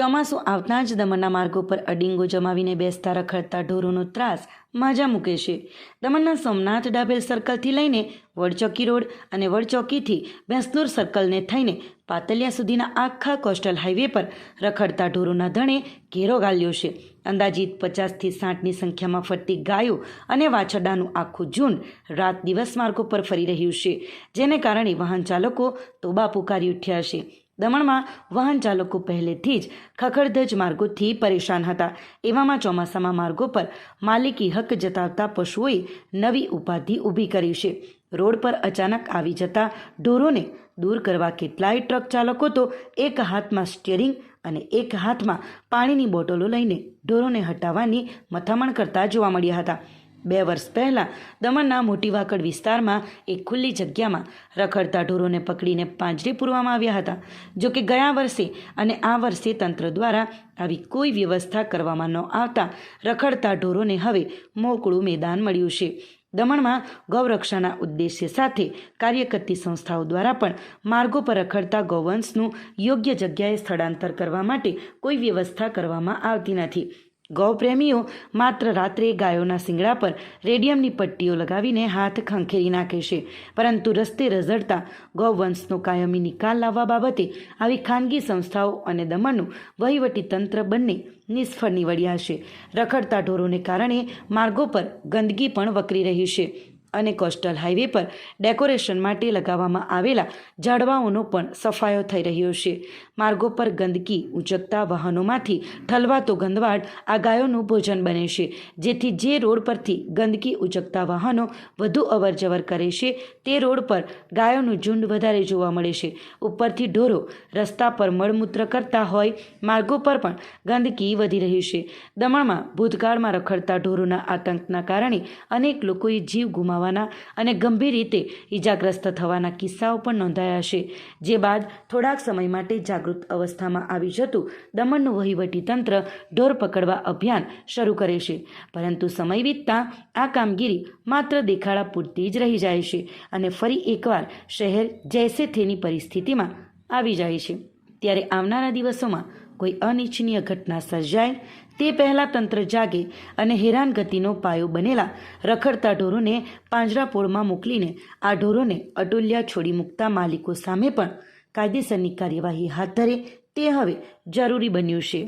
ચોમાસું આવતા જ દમણના માર્ગો પર અડિંગો જમાવીને બેસતા રખડતા ઢોરોનો ત્રાસ માજા મૂકે છે. દમણના સોમનાથ ડાભેલ સર્કલથી લઈને વડચોકી રોડ અને વડચોકીથી ભેંસદૂર સર્કલને થઈને પાતલિયા સુધીના આખા કોસ્ટલ હાઈવે પર રખડતા ઢોરોના ધણે ઘેરો ગાલ્યો છે. અંદાજિત પચાસથી સાઠની સંખ્યામાં ફરતી ગાયો અને વાછરડાનું આખું ઝુંડ રાત દિવસ માર્ગો પર ફરી રહ્યું છે, જેને કારણે વાહન ચાલકો તોબા પુકારી ઉઠ્યા છે. દમણમાં વાહન ચાલકો પહેલેથી જ ખખડધજ માર્ગોથી પરેશાન હતા. એવામાં ચોમાસામાં માર્ગો પર માલિકી હક જતાવતા પશુઓએ નવી ઉપાધિ ઊભી કરી છે. રોડ પર અચાનક આવી જતા ઢોરોને દૂર કરવા કેટલાય ટ્રક ચાલકો તો એક હાથમાં સ્ટિયરિંગ અને એક હાથમાં પાણીની બોટલો લઈને ઢોરોને હટાવવાની મથામણ કરતા જોવા મળ્યા હતા. બે વર્ષ પહેલાં દમણના મોટી વાકડ વિસ્તારમાં એક ખુલ્લી જગ્યામાં રખડતા ઢોરોને પકડીને પાંજરે પૂરવામાં આવ્યા હતા. જો કે ગયા વર્ષે અને આ વર્ષે તંત્ર દ્વારા આવી કોઈ વ્યવસ્થા કરવામાં ન આવતા રખડતા ઢોરોને હવે મોકળું મેદાન મળ્યું છે. દમણમાં ગૌરક્ષાના ઉદ્દેશ્ય સાથે કાર્ય કરતી સંસ્થાઓ દ્વારા પણ માર્ગો પર રખડતા ગૌવંશનું યોગ્ય જગ્યાએ સ્થળાંતર કરવા માટે કોઈ વ્યવસ્થા કરવામાં આવતી નથી. ગૌપ્રેમીઓ માત્ર રાત્રે ગાયોના શિંગડા પર રેડિયમની પટ્ટીઓ લગાવીને હાથ ખંખેરી નાખે છે. પરંતુ રસ્તે રઝળતા ગૌવંશનો કાયમી નિકાલ લાવવા બાબતે આવી ખાનગી સંસ્થાઓ અને દમણનું વહીવટી તંત્ર બંને નિષ્ફળ નીવડ્યા છે. રખડતા ઢોરોને કારણે માર્ગો પર ગંદકી પણ વકરી રહી છે. અને કોસ્ટલ હાઈવે પર ડેકોરેશન માટે લગાવવામાં આવેલા ઝાડવાઓનો પણ સફાયો થઈ રહ્યો છે. માર્ગો પર ગંદકી ઉચકતા વાહનોમાંથી ઠલવાતો ગંદવાડ આ ગાયોનું ભોજન બને છે. જેથી જે રોડ પરથી ગંદકી ઉચકતા વાહનો વધુ અવરજવર કરે છે, તે રોડ પર ગાયોનું ઝુંડ વધારે જોવા મળે છે. ઉપરથી ઢોરો રસ્તા પર મળમૂત્ર કરતા હોય, માર્ગો પર પણ ગંદકી વધી રહી છે. દમણમાં ભૂતકાળમાં રખડતા ઢોરોના આતંકના કારણે અનેક લોકોએ જીવ ગુમાવવાના અને ગંભીર રીતે ઈજાગ્રસ્ત થવાના કિસ્સાઓ પણ નોંધાયા છે. જે બાદ થોડાક સમય માટે જાગૃત અવસ્થામાં આવી જતું દમણનું વહીવટી તંત્ર ઢોર પકડવા અભિયાન શરૂ કરે છે. પરંતુ સમય વીતતા આ કામગીરી માત્ર દેખાડા પૂરતી જ રહી જાય છે અને ફરી એકવાર શહેર જૈસે થેની પરિસ્થિતિમાં આવી જાય છે. ત્યારે આવનારા દિવસોમાં કોઈ અનિચ્છનીય ઘટના સર્જાય તે પહેલાં તંત્ર જાગે અને હેરાનગતિનો પાયો બનેલા રખડતા ઢોરોને પાંજરાપોળમાં મોકલીને આ ઢોરોને અટોલિયા છોડી મૂકતા માલિકો સામે પણ કાયદેસરની કાર્યવાહી હાથ ધરે તે હવે જરૂરી બન્યું છે.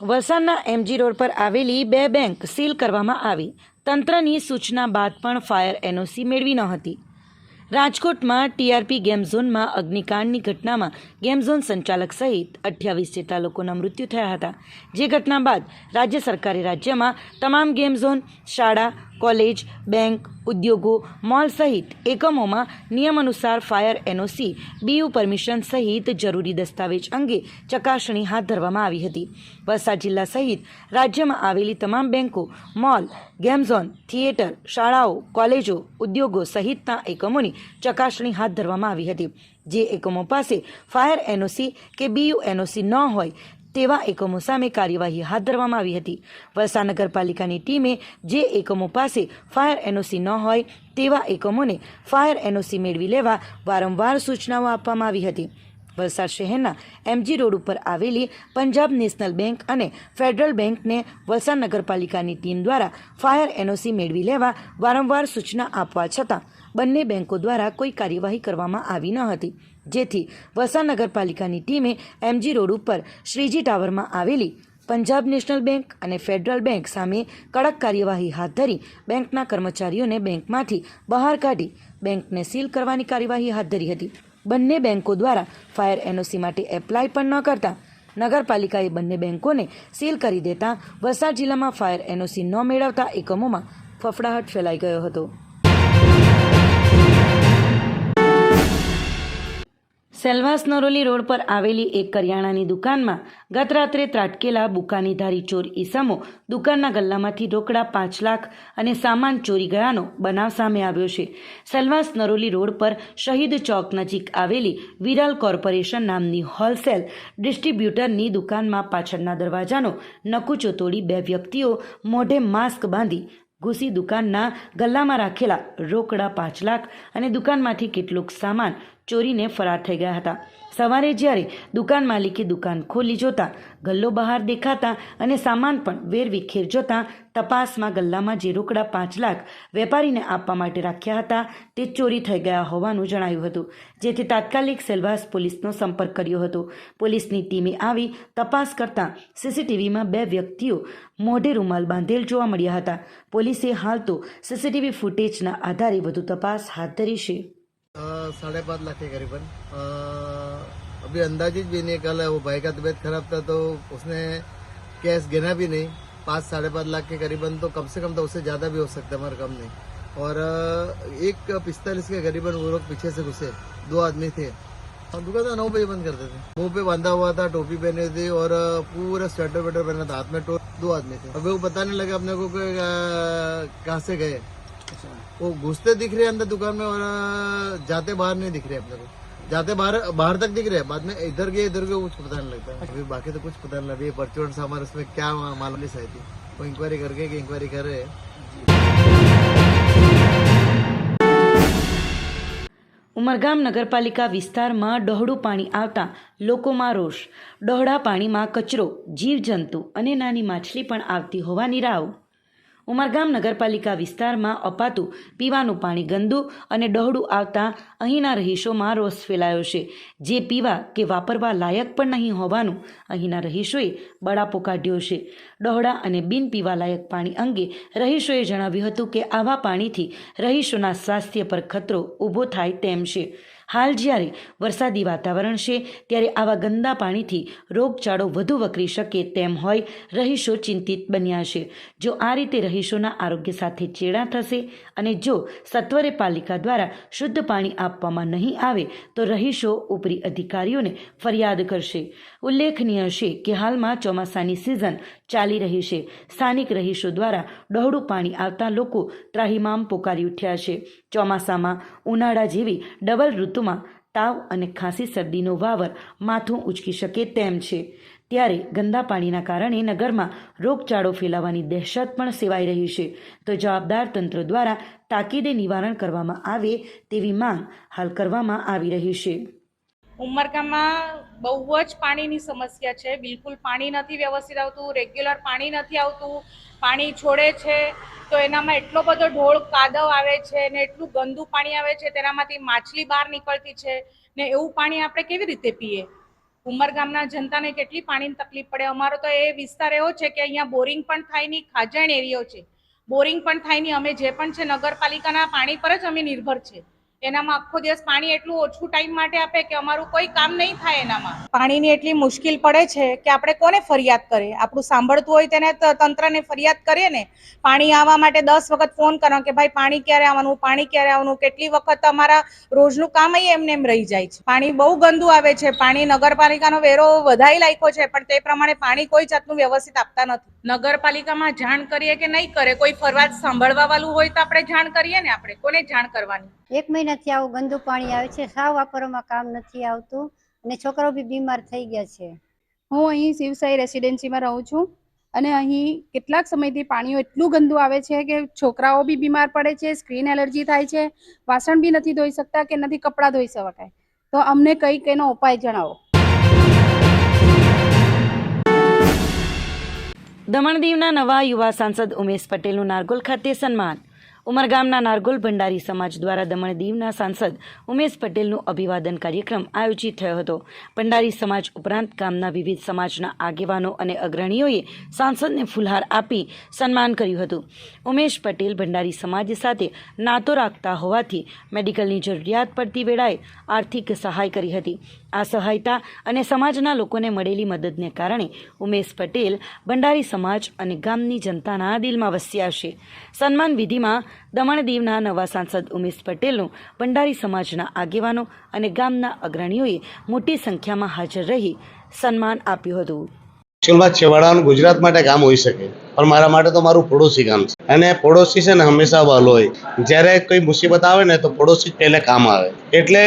વલસાડના એમજી રોડ પર આવેલી બે બેંક સીલ કરવામાં આવી. તંત્રની સૂચના બાદ પણ ફાયર એનઓસી મેળવી ન હતી. રાજકોટમાં ટીઆરપી ગેમ ઝોનમાં અગ્નિકાંડની ઘટનામાં ગેમ ઝોન સંચાલક સહિત અઠ્યાવીસ જેટલા લોકોના મૃત્યુ થયા હતા. જે ઘટના બાદ રાજ્ય સરકારે રાજ્યમાં તમામ ગેમ ઝોન, શાળા કોલેજ, બેંક, ઉદ્યોગો, મોલ સહિત એકમોમાં નિયમ અનુસાર ફાયર એનઓસી, બીયુ પરમિશન સહિત જરૂરી દસ્તાવેજ અંગે ચકાસણી હાથ ધરવામાં આવી હતી. વલસાડ જિલ્લા સહિત રાજ્યમાં આવેલી તમામ બેંકો, મોલ, ગેમઝોન, થિયેટર, શાળાઓ, કોલેજો, ઉદ્યોગો સહિતના એકમોની ચકાસણી હાથ ધરવામાં આવી હતી. જે એકમો પાસે ફાયર એનઓસી કે બીયુ એનઓસી ન હોય તેવા એકમો સામે કાર્યવાહી હાથ ધરવામાં આવી હતી. વલસાડ નગરપાલિકાની ટીમે જે એકમો પાસે ફાયર એનઓસી ન હોય તેવા એકમોને ફાયર એનઓસી મેળવી લેવા વારંવાર સૂચનાઓ આપવામાં આવી હતી. વલસાડ શહેરના એમજી રોડ ઉપર આવેલી પંજાબ નેશનલ બેંક અને ફેડરલ બેંકને વલસાડ નગરપાલિકાની ટીમ દ્વારા ફાયર એનઓસી મેળવી લેવા વારંવાર સૂચના આપવા છતાં બંને બેંકો દ્વારા કોઈ કાર્યવાહી કરવામાં આવી ન હતી. જેથી વલસાડ નગરપાલિકાની ટીમે એમજી રોડ ઉપર શ્રીજી ટાવરમાં આવેલી પંજાબ નેશનલ બેંક અને ફેડરલ બેંક સામે કડક કાર્યવાહી હાથ ધરી બેંકના કર્મચારીઓને બેંકમાંથી બહાર કાઢી બેંકને સીલ કરવાની કાર્યવાહી હાથ ધરી હતી. બંને બેંકો દ્વારા ફાયર એનઓસી માટે એપ્લાય પણ ન કરતા નગરપાલિકાએ બંને બેંકોને સીલ કરી દેતા વલસાડ જિલ્લામાં ફાયર એનઓસી ન મેળવતા એકમોમાં ફફડાહટ ફેલાઈ ગયો હતો. સેલવાસ નરોલી રોડ પર આવેલી એક કરિયાણાની દુકાનમાં ગત રાત્રે ત્રાટકેલા બુકાનીધારી ચોર ઈસમો દુકાનના ગલ્લામાંથી રોકડા પાંચ લાખ અને સામાન ચોરી ગયાનો બનાવ સામે આવ્યો છે. સેલવાસ નરોલી રોડ પર શહીદ ચોક નજીક આવેલી વિરાલ કોર્પોરેશન નામની હોલસેલ ડિસ્ટ્રીબ્યુટરની દુકાનમાં પાછળના દરવાજાનો નકુચો તોડી બે વ્યક્તિઓ મોઢે માસ્ક બાંધી ઘૂસી દુકાનના ગલ્લામાં રાખેલા રોકડા પાંચ લાખ અને દુકાનમાંથી કેટલોક સામાન ચોરીને ફરાર થઈ ગયા હતા. સવારે જ્યારે દુકાન માલિકે દુકાન ખોલી જોતા, ગલ્લો બહાર દેખાતા અને સામાન પણ વેરવિખેર જોતા, તપાસમાં ગલ્લામાં જે રોકડા પાંચ લાખ વેપારીને આપવા માટે રાખ્યા હતા, તે ચોરી થઈ ગયા હોવાનું જણાયું હતું. જેથી તાત્કાલિક સેલવાસ પોલીસનો સંપર્ક કર્યો હતો. પોલીસની ટીમે આવી તપાસ કરતા સીસીટીવીમાં બે વ્યક્તિઓ મોઢે રૂમાલ બાંધેલ જોવા મળ્યા હતા. પોલીસે હાલ તો સીસીટીવી ફૂટેજના આધારે વધુ તપાસ હાથ ધરી છે. साढ़े पाँच लाख के करीबन। अभी अंदाजित भी नहीं कल वो भाई का तबीयत खराब था तो उसने कैश गिना भी नहीं। पाँच, साढ़े पाँच लाख के करीबन तो कम से कम तो उससे ज़्यादा भी हो सकता है मगर कम नहीं और एक पिस्तालीस के करीबन वो लोग पीछे से घुसे। दो आदमी थे। और दुकान तो नौ बजे बंद करते थे। मुँह पे बांधा हुआ था, टोपी पहने थी और पूरा स्वेटर वेटर पहना था, हाथ में टो दो आदमी थे। अभी वो बताने लगे अपने को कहाँ से गए। वो घुसते दिख रहे हैं अंदर दुकान में और अ, जाते बाहर नहीं दिख रहे अपने को जाते बाहर बाहर तक दिख रहे हैं बाद में इधर गए इधर गए कुछ पता नहीं लगता अभी बाकी तो कुछ पता नहीं लगा ये परचून सामान उसमें क्या मालूम नहीं सही थी वो इंक्वायरी करके इंक्वायरी कर रहे हैं ઉમરગામ નગરપાલિકા વિસ્તારમાં ડહોળું પાણી આવતા લોકોમાં રોષ ડહોળા પાણીમાં કચરો જીવજંતુ અને નાની માછલી પણ આવતી હોવાની રાવ ઉમરગામ નગરપાલિકા વિસ્તારમાં અપાતું પીવાનું પાણી ગંદુ અને ડહોળું આવતા અહીંના રહીશોમાં રોષ ફેલાયો છે. જે પીવા કે વાપરવા લાયક પણ નહીં હોવાનું અહીંના રહીશોએ બળાપો કાઢ્યો છે. ડહોળા અને બિન પીવા લાયક પાણી અંગે રહીશોએ જણાવ્યું હતું કે આવા પાણીથી રહીશોના સ્વાસ્થ્ય પર ખતરો ઊભો થાય તેમ છે. હાલ જ્યારે વરસાદી વાતાવરણ છે, ત્યારે આવા ગંદા પાણીથી રોગચાળો વધુ વકરી શકે તેમ હોય, રહીશો ચિંતિત બન્યા છે. જો આ રીતે રહીશોના આરોગ્ય સાથે ચેડા થશે અને જો સત્વરે પાલિકા દ્વારા શુદ્ધ પાણી આપવામાં નહીં આવે, તો રહીશો ઉપરી અધિકારીઓને ફરિયાદ કરશે. ઉલ્લેખનીય છે કે હાલમાં ચોમાસાની સિઝન ચાલી રહી છે. સ્થાનિક રહીશો દ્વારા ડહોળું પાણી આવતા લોકો ત્રાહિમામ પોકારી ઉઠ્યા છે. ચોમાસામાં ઉનાળા જેવી ડબલ ઋતુમાં તાવ અને ખાંસી શરદીનો વાવર માથું ઉચકી શકે તેમ છે. ત્યારે ગંદા પાણીના કારણે નગરમાં રોગચાળો ફેલાવાની દહેશત પણ સેવાઈ રહી છે. તો જવાબદાર તંત્ર દ્વારા તાકીદે નિવારણ કરવામાં આવે તેવી માંગ હાલ કરવામાં આવી રહી છે. ઉમરગામમાં બહુ જ પાણીની સમસ્યા છે. બિલકુલ પાણી નથી વ્યવસ્થિત આવતું, રેગ્યુલર પાણી નથી આવતું, પાણી છોડે છે. તો એનામાં એટલો બધો ઢોળ કાદવ આવે છે ને એટલું ગંદુ પાણી આવે છે, તેનામાંથી માછલી બહાર નીકળતી છે ને એવું પાણી આપણે કેવી રીતે પીએ? ઉમરગામના જનતાને કેટલી પાણીની તકલીફ પડે? અમારો તો એ વિસ્તાર એવો છે કે અહીંયા બોરિંગ પણ થાય નહીં ખાજણ એરિયો છે. બોરિંગ પણ થાય નહીં. અમે જે પણ છે નગરપાલિકાના પાણી પર જ અમે નિર્ભર છે. એનામાં આખો દિવસ પાણી એટલું ઓછું ટાઈમ માટે આપે કે અમારું કોઈ કામ નહીં થાય એનામાં. પાણીની એટલી મુશ્કેલ પડે છે કે આપણે કોને ફરિયાદ કરીએ? આપણું સાંભળતું હોય તેને ત- તંત્રને ફરિયાદ કરીએ ને પાણી આવવા માટે દસ વખત ફોન કરો કે ભાઈ પાણી ક્યારે આવવાનું પાણી ક્યારે આવવાનું કેટલી વખત અમારા રોજનું કામ એમને એમ રહી જાય છે. પાણી બહુ ગંદુ આવે છે પાણી નગરપાલિકાનો વેરો વધારે લાયકો છે પણ તે પ્રમાણે પાણી કોઈ જાતનું વ્યવસ્થિત આપતા નથી. નગરપાલિકામાં જાણ કરીએ કે નહીં કરે કોઈ ફરવાદ સાંભળવા વાળું હોય તો આપણે જાણ કરીએ ને આપણે કોને જાણ કરવાની? એક મહિનાથી આવું ગંદુ પાણી આવે છે સાવ વાપરવામાં કામ નથી આવતું અને છોકરાઓ બી બીમાર થઈ ગયા છે. હું અહીં શિવસાઈ રેસિડેન્સીમાં રહું છું અને અહીં કેટલાક સમયથી પાણીઓ એટલું ગંદુ આવે છે કે છોકરાઓ બી બીમાર પડે છે સ્ક્રીન એલર્જી થાય છે વાસણ બી નથી ધોઈ શકતા કે નથી કપડાં ધોઈ શકાય. તો અમને કંઈક એનો ઉપાય જણાવો. દમણ દીવના નવા યુવા સાંસદ ઉમેશ પટેલનું નારગોલ ખાતે સન્માન ઉમરગામના નારગોલ ભંડારી સમાજ દ્વારા દમણ દીવના સાંસદ ઉમેશ પટેલનું અભિવાદન કાર્યક્રમ આયોજિત થયો હતો. ભંડારી સમાજ ઉપરાંત ગામના વિવિધ સમાજના આગેવાનો અને અગ્રણીઓએ સાંસદને ફુલહાર આપી સન્માન કર્યું હતું. ઉમેશ પટેલ ભંડારી સમાજ સાથે નાતો રાખતા હોવાથી મેડિકલની જરૂરિયાત પડતી વેળાએ આર્થિક સહાય કરી હતી. આ સહાયતા અને સમાજના લોકોને મળેલી મદદને કારણે ઉમેશ પટેલ ભંડારી સમાજ અને ગામની જનતાના દિલમાં વસ્યા છે. સન્માન વિધિમાં દમણ દીવના નવા સાંસદ ઉમેશ પટેલનું ભંડારી સમાજના આગેવાનો અને ગામના અગ્રણીઓએ મોટી સંખ્યામાં હાજર રહી સન્માન આપ્યું હતું. એકચ્યુઅલમાં છેવાડાનું ગુજરાત માટે કામ હોઈ શકે, પણ મારા માટે તો મારું પડોશી કામ છે. અને પડોશી છે ને હંમેશા વાલો હોય. જ્યારે કોઈ મુસીબત આવે ને તો પડોશી પહેલે કામ આવે. એટલે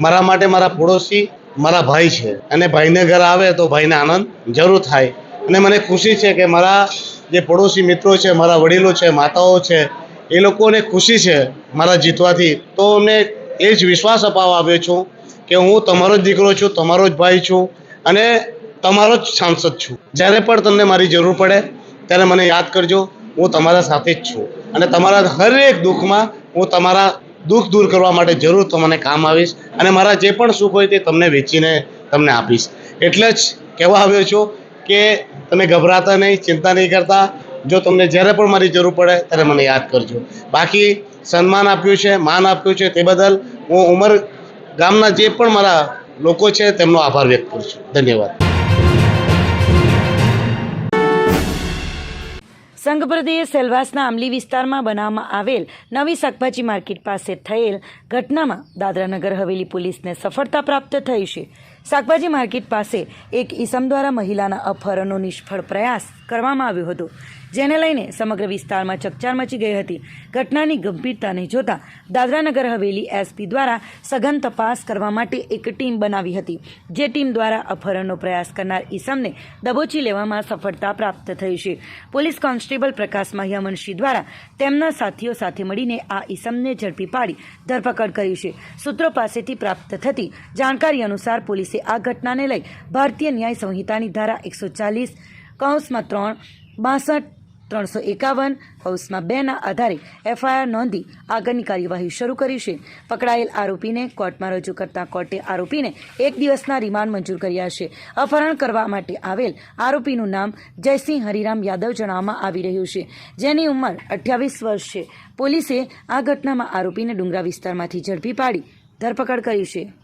મારા માટે મારા પડોશી મારા ભાઈ છે. અને ભાઈને ઘર આવે તો ભાઈને આનંદ જરૂર થાય. અને મને ખુશી છે કે મારા જે પડોશી મિત્રો છે, મારા વડીલો છે, માતાઓ છે, એ લોકોને ખુશી છે મારા જીતવાથી. તો અમને એ જ વિશ્વાસ અપાવવા આવ્યો છું કે હું તમારો જ દીકરો છું, તમારો જ ભાઈ છું અને તમારો જ સાંસદ છું. જ્યારે પણ તમને મારી જરૂર પડે ત્યારે મને યાદ કરજો, હું તમારા સાથે જ છું. અને તમારા હરેક દુઃખમાં હું તમારા દુઃખ દૂર કરવા માટે જરૂર તમને કામ આવીશ અને મારા જે પણ સુખ હોય તે તમને વેચીને તમને આપીશ. એટલે જ કહેવા આવ્યો છું કે તમે ગભરાતા નહીં, ચિંતા નહીં કરતા. જો તમને જ્યારે પણ મારી જરૂર પડે ત્યારે મને યાદ કરજો. બાકી સન્માન આપ્યું છે, માન આપ્યું છે તે બદલ હું ઉમર ગામના જે પણ મારા લોકો છે તેમનો આભાર વ્યક્ત કરું છું. ધન્યવાદ. સંઘપ્રદેશ સેલવાસના આમલી વિસ્તારમાં બનાવવામાં આવેલ નવી શાકભાજી માર્કેટ પાસે થયેલ ઘટનામાં દાદરાનગર હવેલી પોલીસને સફળતા પ્રાપ્ત થઈ છે. શાકભાજી માર્કેટ પાસે એક ઈસમ દ્વારા મહિલાના અપહરણનો નિષ્ફળ પ્રયાસ કરવામાં આવ્યો હતો. જેને લઈને સમગ્ર વિસ્તારમાં ચકચાર મચી ગઈ હતી. ઘટનાની ગંભીરતાને જોતા દાદરાનગર હવેલી એસપી દ્વારા સઘન તપાસ કરવા માટે એક ટીમ બનાવી હતી, જે ટીમ દ્વારા અપહરણનો પ્રયાસ કરનાર ઈસમને દબોચી લેવામાં સફળતા પ્રાપ્ત થઈ છે. પોલીસ કોન્સ્ટેબલ પ્રકાશ મહિયામનશી દ્વારા તેમના સાથીઓ સાથે મળીને આ ઈસમને ઝડપી પાડી ધરપકડ કરી છે. સૂત્રો પાસેથી પ્રાપ્ત થતી જાણકારી અનુસાર પોલીસે આ ઘટનાને લઈ ભારતીય ન્યાય સંહિતાની ધારા એકસો ચાલીસ, કૌંસમાં ત્રણ, બાસઠ ત્રણસો એકાવન હાઉસમાં બેના આધારે એફઆઈઆર નોંધી આગળની કાર્યવાહી શરૂ કરી છે. પકડાયેલ આરોપીને કોર્ટમાં રજૂ કરતા કોર્ટે આરોપીને એક દિવસના રિમાન્ડ મંજૂર કર્યા છે. અપહરણ કરવા માટે આવેલ આરોપીનું નામ જયસિંહ હરિરામ યાદવ જણાવવામાં આવી રહ્યું છે, જેની ઉંમર અઠ્યાવીસ વર્ષ છે. પોલીસે આ ઘટનામાં આરોપીને ડુંગરા વિસ્તારમાંથી ઝડપી પાડી ધરપકડ કરી છે.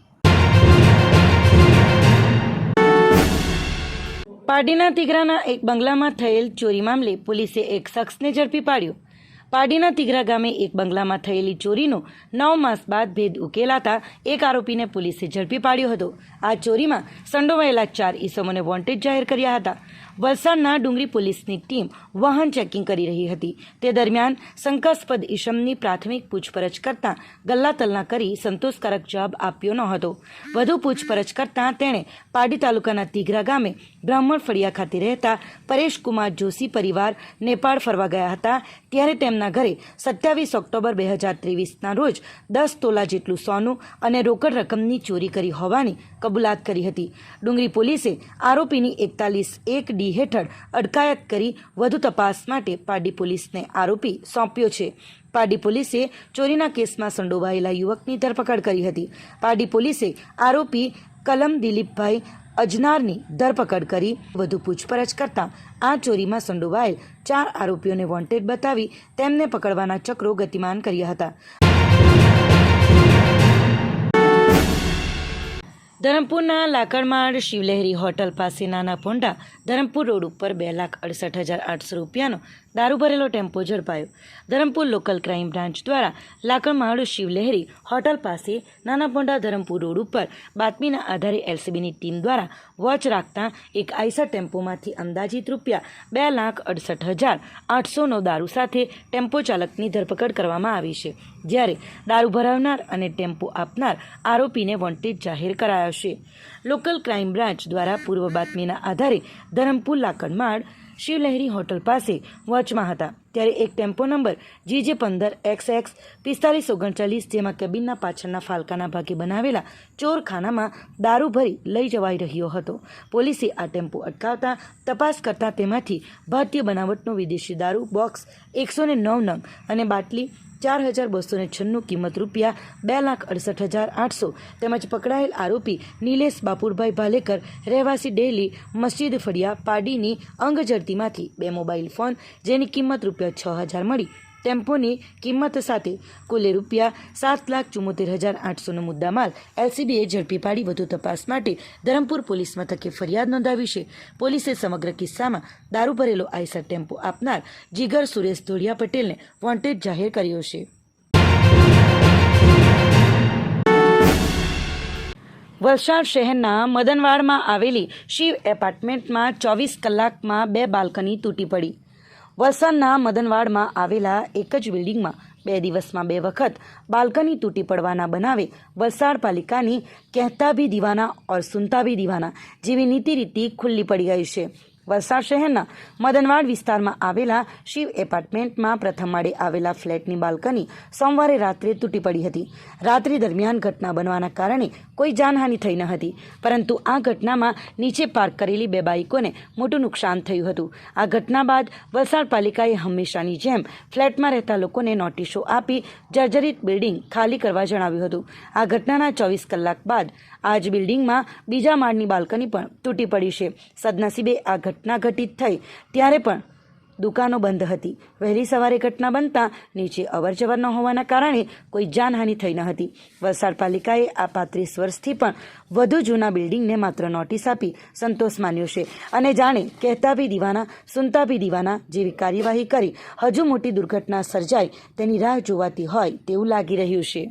પારડીના તિગરાના એક બંગલામાં થયેલ ચોરી મામલે પોલીસે એક શખ્સને ઝડપી પાડ્યો. પારડીના તિગરા ગામે એક બંગલામાં થયેલી ચોરીનો નવ માસ બાદ ભેદ ઉકેલાતા એક આરોપીને પોલીસે ઝડપી પાડ્યો હતો. આ ચોરીમાં સંડોવાયેલા ચાર ઈસમોને વોન્ટેડ જાહેર કર્યા હતા. વલસાડના ડુંગરી પોલીસની ટીમ વાહન ચેકિંગ કરી રહી હતી. તે દરમિયાન શંકાસ્પદ ઈશમની પ્રાથમિક પૂછપરછ કરતાં ગલ્લાતલના કરી સંતોષકારક જવાબ આપ્યો ન હતો. વધુ પૂછપરછ કરતાં તેણે પાડી તાલુકાના તીઘરા ગામે બ્રાહ્મણ ફળિયા ખાતે રહેતા પરેશકુમાર જોશી પરિવાર નેપાળ ફરવા ગયા હતા ત્યારે તેમના ઘરે સત્યાવીસ ઓક્ટોબર બે હજાર ત્રેવીસના રોજ દસ તોલા જેટલું સોનું અને રોકડ રકમની ચોરી કરી હોવાની કબૂલાત કરી હતી. ડુંગરી પોલીસે આરોપીની એકતાલીસ એક ડી હેઠળ અટકાયત કરી વધુ તપાસ માટે પારડી પોલીસને આરોપી સોંપ્યો છે. પારડી પોલીસે ચોરીના કેસમાં સંડોવાયેલા યુવકની ધરપકડ કરી હતી. પારડી પોલીસે આરોપી કલમ દિલીપભાઈ અજનારની ધરપકડ કરી વધુ પૂછપરછ કરતા આ ચોરીમાં સંડોવાયેલ ચાર આરોપીઓને વોન્ટેડ બતાવી તેમને પકડવાના ચક્રો ગતિમાન કર્યા હતા. ધરમપુરના લાકડમાળ શિવલહેરી હોટલ પાસે નાના પોંડા ધરમપુર રોડ ઉપર બે લાખ અડસઠ હજાર આઠસો રૂપિયાનો દારૂ ભરેલો ટેમ્પો ઝડપાયો. ધરમપુર લોકલ ક્રાઇમ બ્રાન્ચ દ્વારા લાકડમાળ શિવલહેરી હોટલ પાસે નાના પોંડા ધરમપુર રોડ ઉપર બાતમીના આધારે એલસીબીની ટીમ દ્વારા વોચ રાખતા એક આઈસર ટેમ્પોમાંથી અંદાજિત રૂપિયા બે લાખ અડસઠ હજાર આઠસોનો દારૂ સાથે ટેમ્પો ચાલકની ધરપકડ કરવામાં આવી છે, જ્યારે દારૂ ભરાવનાર અને ટેમ્પો આપનાર આરોપીને વોન્ટેડ જાહેર કરાયો છે. લોકલ ક્રાઇમ બ્રાન્ચ દ્વારા પૂર્વ બાતમીના આધારે ધરમપુર લાકડમાળ શિવલહેરી હોટલ પાસે વોચમાં હતા. ત્યારે એક ટેમ્પો નંબર જીજે પંદર એક્સ એક્સ પિસ્તાલીસ ઓગણચાલીસ, જેમાં કેબિનના પાછળના ફાલકાના ભાગે બનાવેલા ચોરખાનામાં દારૂ ભરી લઈ જવાઈ રહ્યો હતો. પોલીસે આ ટેમ્પો અટકાવતા તપાસ કરતા તેમાંથી ભારતીય બનાવટનો વિદેશી દારૂ, બોક્સ એકસો નવ નંગ અને બાટલી ચાર હજાર બસો ને છન્નું કિંમત રૂપિયા બે લાખ અડસઠ હજાર આઠસો તેમજ પકડાયેલ આરોપી નિલેશ બાપુરભાઈ ભાલેકર રહેવાસી ડેલી મસ્જિદ ફળિયા પાડીની અંગઝડતીમાંથી બે મોબાઈલ ફોન જેની કિંમત રૂપિયા છ હજાર મળી. ટેમ્પોની કિંમત સાથે કુલે રૂપિયા સાત લાખ ચુમ્મોતેર હજાર આઠસોનો મુદ્દામાલ એલસીબીએ ઝડપી પાડી વધુ તપાસ માટે ધરમપુર પોલીસ મથકે ફરિયાદ નોંધાવી છે. પોલીસે સમગ્ર કિસ્સામાં દારૂ ભરેલો આઈસર ટેમ્પો આપનાર જીગર સુરેશ ધોળિયા પટેલને વોન્ટેડ જાહેર કર્યો છે. વલસાડ શહેરના મદનવાડમાં આવેલી શિવ એપાર્ટમેન્ટમાં ચોવીસ કલાકમાં બે બાલ્કની તૂટી પડી. વલસાડના મદનવાડમાં આવેલા એક જ બિલ્ડિંગમાં બે દિવસમાં બે વખત બાલ્કની તૂટી પડવાના બનાવે વલસાડ પાલિકાની કહેતા ભી દીવાના ઓર સુનતા ભી દીવાના જેવી નીતિ રીતિ ખુલ્લી પડી ગઈ છે. વલસાડ શહેરના મદનવાડ વિસ્તારમાં આવેલા શિવ એપાર્ટમેન્ટમાં પ્રથમ માળે આવેલા ફ્લેટની બાલ્કની સોમવારે રાત્રે તૂટી પડી હતી. રાત્રિ દરમિયાન ઘટના બનવાના કારણે કોઈ જાનહાનિ થઈ ન હતી. પરંતુ આ ઘટનામાં નીચે પાર્ક કરેલી બે બાઇકોને મોટું નુકસાન થયું હતું. આ ઘટના બાદ વલસાડ પાલિકાએ હંમેશાની જેમ ફ્લેટમાં રહેતા લોકોને નોટિસો આપી જર્જરિત બિલ્ડિંગ ખાલી કરવા જણાવ્યું હતું. આ ઘટનાના ચોવીસ કલાક બાદ આ જ બિલ્ડિંગમાં બીજા માળની બાલ્કની પણ તૂટી પડી છે. સદનસીબે આ ઘટના ઘટિત થઈ ત્યારે પણ દુકાનો બંધ હતી. વહેલી સવારે ઘટના બનતા નીચે અવરજવર ન હોવાના કારણે કોઈ જાનહાનિ થઈ ન હતી. વલસાડ પાલિકાએ આ પાંત્રીસ વર્ષથી પણ વધુ જૂના બિલ્ડિંગને માત્ર નોટિસ આપી સંતોષ માન્યો છે અને જાણે કહેતા બી દીવાના સુનતા બી દીવાના જેવી કાર્યવાહી કરી હજુ મોટી દુર્ઘટના સર્જાય તેની રાહ જોવાતી હોય તેવું લાગી રહ્યું છે.